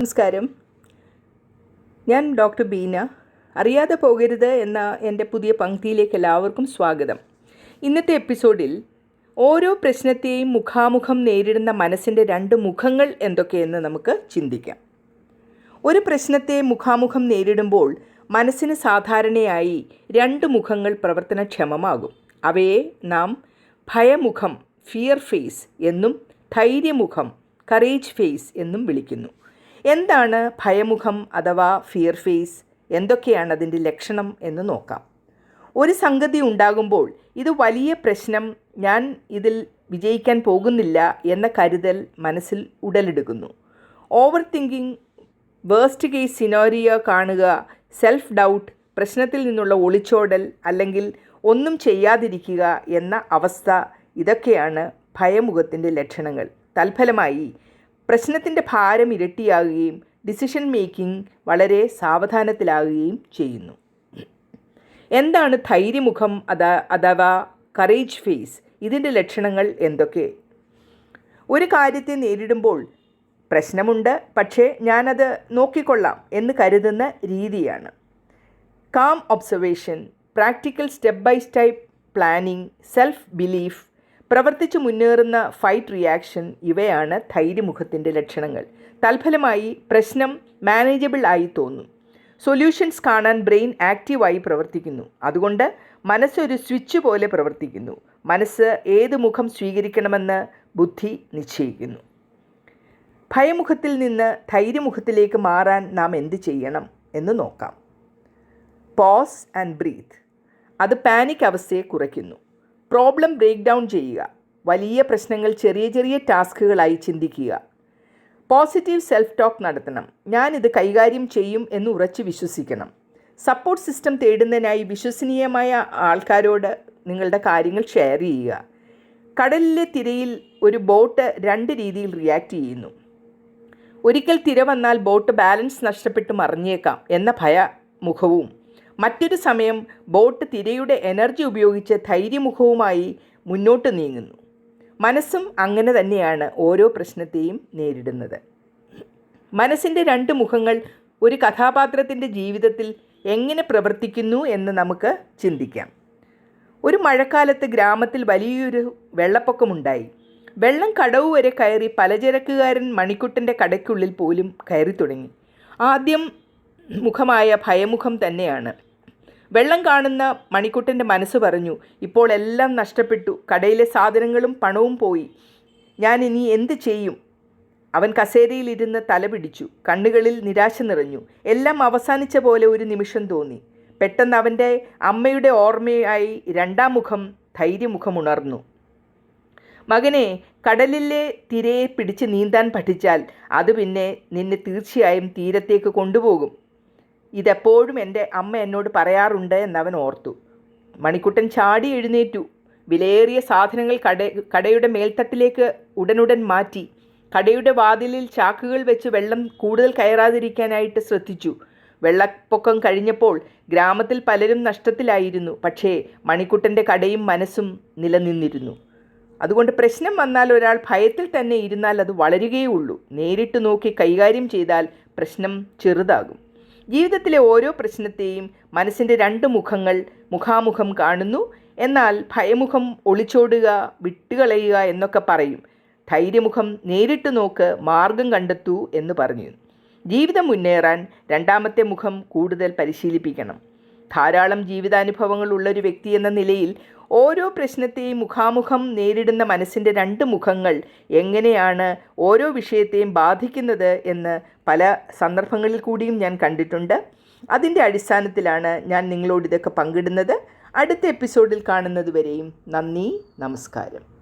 നമസ്കാരം. ഞാൻ ഡോക്ടർ ബീന. അറിയാതെ പോകരുത് എന്ന എന്റെ പുതിയ പങ്ക്തിയിലേക്ക് എല്ലാവർക്കും സ്വാഗതം. ഇന്നത്തെ എപ്പിസോഡിൽ ഓരോ പ്രശ്നത്തെയും മുഖാമുഖം നേരിടുന്ന മനസ്സിന്റെ രണ്ട് മുഖങ്ങൾ എന്തൊക്കെയെന്ന് നമുക്ക് ചിന്തിക്കാം. ഒരു പ്രശ്നത്തെ മുഖാമുഖം നേരിടുമ്പോൾ മനസ്സിന് സാധാരണയായി രണ്ട് മുഖങ്ങൾ പ്രവർത്തനക്ഷമമാകും. അവയെ നാം ഭയമുഖം ഫിയർ ഫേസ് എന്നും ധൈര്യമുഖം കറേജ് ഫേസ് എന്നും വിളിക്കുന്നു. എന്താണ് ഭയമുഖം അഥവാ ഫിയർ ഫേസ് എന്തൊക്കെയാണ് അതിന്റെ ലക്ഷണം എന്ന് നോക്കാം. ഒരു സംഗതി ഉണ്ടാകുമ്പോൾ ഇത് വലിയ പ്രശ്നം ഞാൻ ഇതിൽ വിജയിക്കാൻ പോകുന്നില്ല എന്ന കരുതൽ മനസ്സിൽ ഉടലെടുക്കുന്നു. Over thinking worst case scenario കാണുക സെൽഫ് ഡൗട്ട് പ്രശ്നത്തിൽ നിന്നുള്ള ഒളിച്ചോടൽ അല്ലെങ്കിൽ ഒന്നും ചെയ്യാതിരിക്കുക എന്ന അവസ്ഥ ഇതൊക്കെയാണ് ഭയമുഖത്തിന്റെ ലക്ഷണങ്ങൾ. തൽഫലമായി പ്രശ്നത്തിന്റെ ഭാരം ഇരട്ടിയാകുകയും ഡിസിഷൻ മേക്കിംഗ് വളരെ സാവധാനത്തിലാകുകയും ചെയ്യുന്നു. എന്താണ് ധൈര്യമുഖം അതാ അഥവാ കറേജ് ഫേസ് ഇതിന്റെ ലക്ഷണങ്ങൾ എന്തൊക്കെ? ഒരു കാര്യത്തെ നേരിടുമ്പോൾ പ്രശ്നമുണ്ട് പക്ഷേ ഞാനത് നോക്കിക്കൊള്ളാം എന്ന് കരുതുന്ന രീതിയാണ്. Calm observation practical step by step planning self belief പ്രവർത്തിച്ചു മുന്നേറുന്ന ഫൈറ്റ് റിയാക്ഷൻ ഇവയാണ് ധൈര്യമുഖത്തിന്റെ ലക്ഷണങ്ങൾ. തൽഫലമായി പ്രശ്നം മാനേജബിൾ ആയി തോന്നും. സൊല്യൂഷൻസ് കാണാൻ ബ്രെയിൻ ആക്റ്റീവായി പ്രവർത്തിക്കുന്നു. അതുകൊണ്ട് മനസ്സൊരു സ്വിച്ച് പോലെ പ്രവർത്തിക്കുന്നു. മനസ്സ് ഏത് മുഖം സ്വീകരിക്കണമെന്ന് ബുദ്ധി നിശ്ചയിക്കുന്നു. ഭയമുഖത്തിൽ നിന്ന് ധൈര്യമുഖത്തിലേക്ക് മാറാൻ നാം എന്ത് ചെയ്യണം എന്ന് നോക്കാം. പോസ് ആൻഡ് ബ്രീത്ത് അത് പാനിക് അവസ്ഥയെ കുറയ്ക്കുന്നു. പ്രോബ്ലം ബ്രേക്ക് ഡൗൺ ചെയ്യുക. വലിയ പ്രശ്നങ്ങൾ ചെറിയ ചെറിയ ടാസ്കുകളായി ചിന്തിക്കുക. പോസിറ്റീവ് സെൽഫ് ടോക്ക് നടത്തണം. ഞാനിത് കൈകാര്യം ചെയ്യും എന്ന് ഉറച്ച് വിശ്വസിക്കണം. സപ്പോർട്ട് സിസ്റ്റം തേടുന്നതിനായി വിശ്വസനീയമായ ആൾക്കാരോട് നിങ്ങളുടെ കാര്യങ്ങൾ ഷെയർ ചെയ്യുക. കടലിലെ തിരയിൽ ഒരു ബോട്ട് രണ്ട് രീതിയിൽ റിയാക്റ്റ് ചെയ്യുന്നു. ഒരിക്കൽ തിര വന്നാൽ ബോട്ട് ബാലൻസ് നഷ്ടപ്പെട്ട് മറിഞ്ഞേക്കാം എന്ന ഭയമുഖവും മറ്റൊരു സമയം ബോട്ട് തിരയുടെ എനർജി ഉപയോഗിച്ച് ധൈര്യമുഖവുമായി മുന്നോട്ട് നീങ്ങുന്നു. മനസ്സും അങ്ങനെ തന്നെയാണ് ഓരോ പ്രശ്നത്തെയും നേരിടുന്നത്. മനസ്സിന്റെ രണ്ട് മുഖങ്ങൾ ഒരു കഥാപാത്രത്തിന്റെ ജീവിതത്തിൽ എങ്ങനെ പ്രവർത്തിക്കുന്നു എന്ന് നമുക്ക് ചിന്തിക്കാം. ഒരു മഴക്കാലത്ത് ഗ്രാമത്തിൽ വലിയൊരു വെള്ളപ്പൊക്കമുണ്ടായി. വെള്ളം കടവ് വരെ കയറി പലചരക്കുകാരൻ മണിക്കുട്ടന്റെ കടയ്ക്കുള്ളിൽ പോലും കയറി തുടങ്ങി. ആദ്യം മുഖമായ ഭയമുഖം തന്നെയാണ്. വെള്ളം കാണുന്ന മണിക്കുട്ടന്റെ മനസ്സ് പറഞ്ഞു ഇപ്പോൾ എല്ലാം നഷ്ടപ്പെട്ടു. കടയിലെ സാധനങ്ങളും പണവും പോയി. ഞാൻ ഇനി എന്ത് ചെയ്യും? അവൻ കസേരയിലിരുന്ന് തല പിടിച്ചു. കണ്ണുകളിൽ നിരാശ നിറഞ്ഞു. എല്ലാം അവസാനിച്ച പോലെ ഒരു നിമിഷം തോന്നി. പെട്ടെന്ന് അവന്റെ അമ്മയുടെ ഓർമ്മയായി രണ്ടാം മുഖം ധൈര്യമുഖം ഉണർന്നു. മകനെ കടലിലെ തിരയെ പിടിച്ച് നീന്താൻ പഠിച്ചാൽ അത് പിന്നെ നിന്നെ തീർച്ചയായും തീരത്തേക്ക് കൊണ്ടുപോകും. ഇതെപ്പോഴും എന്റെ അമ്മ എന്നോട് പറയാറുണ്ട് എന്നവൻ ഓർത്തു. മണിക്കുട്ടൻ ചാടി എഴുന്നേറ്റു. വിലയേറിയ സാധനങ്ങൾ കട കടയുടെ മേൽത്തട്ടിലേക്ക് ഉടനുടൻ മാറ്റി. കടയുടെ വാതിലിൽ ചാക്കുകൾ വെച്ച് വെള്ളം കൂടുതൽ കയറാതിരിക്കാനായിട്ട് ശ്രദ്ധിച്ചു. വെള്ളപ്പൊക്കം കഴിഞ്ഞപ്പോൾ ഗ്രാമത്തിൽ പലരും നഷ്ടത്തിലായിരുന്നു. പക്ഷേ മണിക്കുട്ടന്റെ കടയും മനസ്സും നിലനിന്നിരുന്നു. അതുകൊണ്ട് പ്രശ്നം വന്നാൽ ഒരാൾ ഭയത്തിൽ തന്നെ ഇരുന്നാൽ അത് വളരുകയുള്ളൂ നേരിട്ട് നോക്കി കൈകാര്യം ചെയ്താൽ പ്രശ്നം ചെറുതാകും. ജീവിതത്തിലെ ഓരോ പ്രശ്നത്തെയും മനസ്സിന്റെ രണ്ട് മുഖങ്ങൾ മുഖാമുഖം കാണുന്നു. എന്നാൽ ഭയമുഖം ഒളിച്ചോടുക വിട്ടുകളയുക എന്നൊക്കെ പറയും. ധൈര്യമുഖം നേരിട്ട് നോക്ക് മാർഗം കണ്ടെത്തൂ എന്ന് പറഞ്ഞു. ജീവിതം മുന്നേറാൻ രണ്ടാമത്തെ മുഖം കൂടുതൽ പരിശീലിപ്പിക്കണം. ധാരാളം ജീവിതാനുഭവങ്ങൾ ഉള്ള ഒരു വ്യക്തി എന്ന നിലയിൽ ഓരോ പ്രശ്നത്തെയും മുഖാമുഖം നേരിടുന്ന മനസ്സിന്റെ രണ്ട് മുഖങ്ങൾ എങ്ങനെയാണ് ഓരോ വിഷയത്തെയും ബാധിക്കുന്നത് എന്ന് പല സന്ദർഭങ്ങളിൽ കൂടിയും ഞാൻ കണ്ടിട്ടുണ്ട്. അതിന്റെ അടിസ്ഥാനത്തിലാണ് ഞാൻ നിങ്ങളോട് ഇതൊക്കെ പങ്കിടുന്നത്. അടുത്ത എപ്പിസോഡിൽ കാണുന്നതുവരെയും നന്ദി നമസ്കാരം.